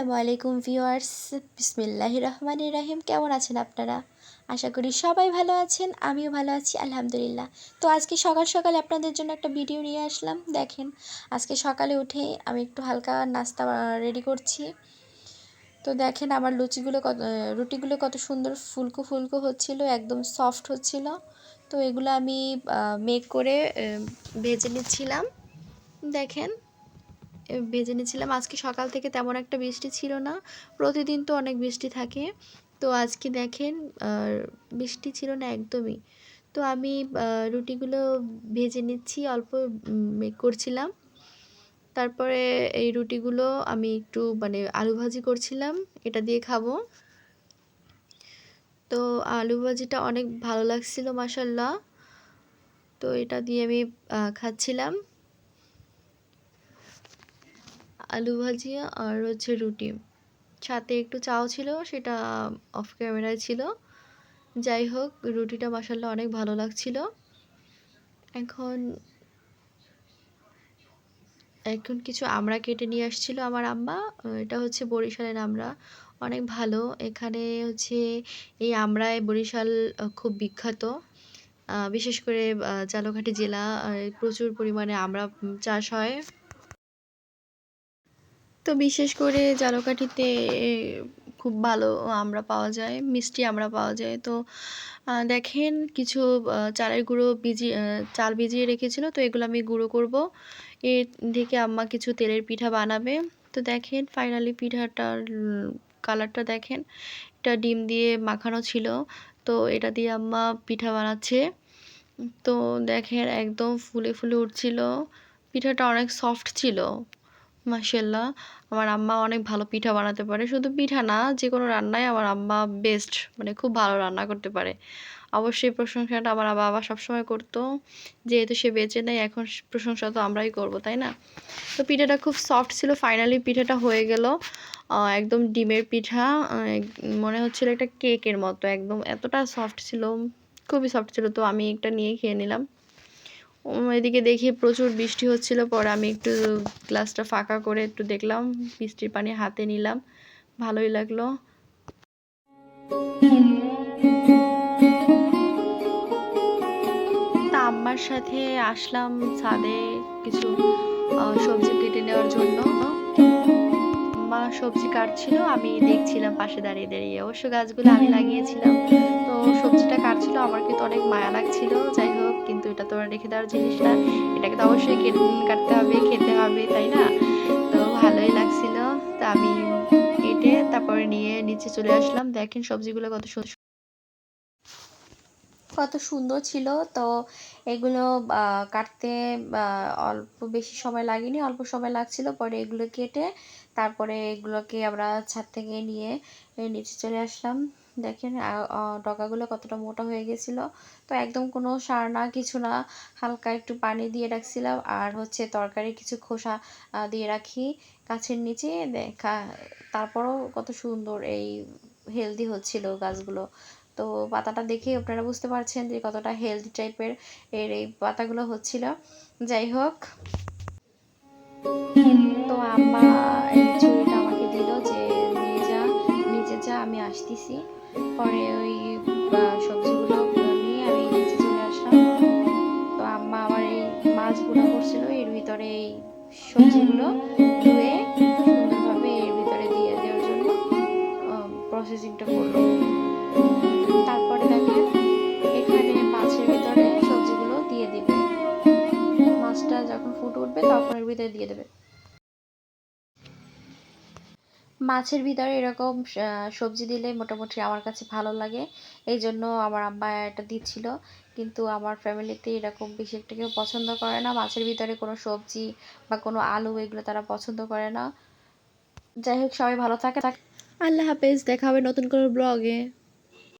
আসসালামু আলাইকুম ভিউয়ার্স। বিসমিল্লাহ রহমান রাহিম। কেমন আছেন আপনারা? আশা করি সবাই ভালো আছেন, আমিও ভালো আছি, আলহামদুলিল্লাহ। তো আজকে সকাল সকালে আপনাদের জন্য একটা ভিডিও নিয়ে আসলাম। দেখেন, আজকে সকালে উঠে আমি একটু হালকা নাস্তা রেডি করছি। তো দেখেন, আমার লুচিগুলো কত, রুটিগুলো কত সুন্দর ফুলকো ফুলকো হচ্ছিল, একদম সফট হচ্ছিল। তো এগুলো আমি মেক করে ভেজে নিচ্ছিলাম। দেখেন ভেজে নিয়েছিলাম। আজকে সকাল থেকে তেমন একটা বৃষ্টি ছিল না। প্রতিদিন তো অনেক বৃষ্টি থাকে। তো আজকে দেখেন বৃষ্টি ছিল না একদমই। তো আমি রুটিগুলো ভেজে নিচ্ছি, অল্প করছিলাম। তারপরে এই রুটিগুলো আমি একটু মানে আলু ভাজি করছিলাম। এটা দিয়ে খাব। তো আলু ভাজিটা অনেক ভালো লাগছিল মাসাল্লাহ তো এটা দিয়ে আমি খাচ্ছিলাম। আলু ভাজি আর হচ্ছে রুটি। সাথে একটু চাও ছিল, সেটা অফ ক্যামেরায় ছিল। যাই হোক, রুটিটা মাসাল্লাহ অনেক ভালো লাগছিল। এখন এখন কিছু আমরা কেটে নিয়ে আসছিল আমার আম্মা। এটা হচ্ছে বরিশালের আমরা। অনেক ভালো। এখানে হচ্ছে এই আমরায় বরিশাল খুব বিখ্যাত। বিশেষ করে জালকাঠি জেলা প্রচুর পরিমাণে আমরা চাষ হয়। তো বিশেষ করে জালকাঠিতে খুব ভালো আমরা পাওয়া যায়, মিষ্টি আমরা পাওয়া যায়। তো দেখেন কিছু চালের গুঁড়ো ভিজিয়ে চাল ভিজিয়ে রেখেছিল, তো এগুলো আমি গুঁড়ো করব। এর থেকে আম্মা কিছু তেলের পিঠা বানাবে। তো দেখেন ফাইনালি পিঠাটার কালারটা দেখেন। এটা ডিম দিয়ে মাখানো ছিল, তো এটা দিয়ে আম্মা পিঠা বানাচ্ছে। তো দেখেন একদম ফুলে ফুলে উঠছিল। পিঠাটা অনেক সফট ছিল। মাসাল্লাহ আমার আম্মা অনেক ভালো পিঠা বানাতে পারে। শুধু পিঠা না যে কোনো রান্নায় আমার আম্মা বেস্ট মানে খুব ভালো রান্না করতে পারে। অবশ্যই প্রশংসাটা আমার বাবা সবসময় করতো। যেহেতু সে বেঁচে নেয় এখন প্রশংসা তো আমরাই করব, তাই না? তো পিঠাটা খুব সফট ছিল ফাইনালি পিঠাটা হয়ে গেল। একদম ডিমের পিঠা মনে হচ্ছিল একটা কেকের মতো, একদম এতটা সফট ছিল, খুবই সফট ছিল। তো আমি একটা নিয়ে খেয়ে নিলাম। এদিকে দেখি প্রচুর বৃষ্টি হচ্ছিল, পরে আমি একটু গ্লাসটা ফাঁকা করে একটু দেখলাম, বৃষ্টির পানি হাতে নিলাম, ভালোই লাগল। তা আম্মার সাথে আসলাম ছাদে কিছু সবজি কেটে নেওয়ার জন্য। মা সবজি কাটছিল, আমি দেখছিলাম পাশে দাঁড়িয়ে দাঁড়িয়ে। অবশ্য গাছগুলো আমি লাগিয়েছিলাম, তো সবজিটা কাটছিল, আমার কিন্তু অনেক মায়া লাগছিল। যাই হোক রেখে দেওয়ার জিনিস না এটাকে তো অবশ্যই কাটতে হবে, খেতে হবে, তাই না? তো ভালোই লাগছিল। তো আমি কেটে তারপরে নিয়ে নিচে চলে আসলাম। দেখেন সবজিগুলো কত সুন্দর কত সুন্দর ছিল। তো এগুলো কাটতে অল্প বেশি সময় লাগেনি, অল্প সময় লাগছিল। পরে এগুলো কেটে তারপরে এগুলোকে আমরা ছাদ থেকে নিয়ে নিচে চলে আসলাম। দেখেন ডগাগুলো কতটা মোটা হয়ে গেছিল। তো একদম কোনো সার না, কিছু না, হালকা একটু পানি দিয়ে রাখছিলাম। আর হচ্ছে তরকারি কিছু খোসা দিয়ে রাখি গাছের নিচে। দেখা, তারপরও কত সুন্দর এই হেলদি হচ্ছিল গাছগুলো। তো পাতাটা দেখে আপনারা বুঝতে পারছেন যে কতটা হেলদি টাইপের এর এই পাতাগুলো হচ্ছিল। যাই হোক। তো আম্মা আসতেছি। পরে ওই সবজিগুলো নিয়ে আমি নিচে চলে আসলাম। তো আম্মা আমার এই মাছ গুঁড়া করছিল, এর ভিতরে এই সবজিগুলো ধুয়ে সুন্দরভাবে এর ভিতরে দিয়ে দেওয়ার জন্য প্রসেসিংটা করল। তারপরে দেখেন এখানে মাছের ভিতরে সবজিগুলো দিয়ে দিবে। মাছটা যখন ফুটে উঠবে তখন এর ভিতরে দিয়ে দেবে। মাছের ভিতরে এরকম সবজি দিলে মোটামুটি আমার কাছে ভালো লাগে। এই জন্য আমার আম্মা এটা দিচ্ছিল। কিন্তু আমার ফ্যামিলিতে এরকম বেশি একটা কেউ পছন্দ করে না। মাছের ভিতরে কোনো সবজি বা কোনো আলু এগুলো তারা পছন্দ করে না। যাই হোক, সবাই ভালো থাকে। আল্লাহ হাফেজ, দেখা হবে নতুন কোনো ব্লগে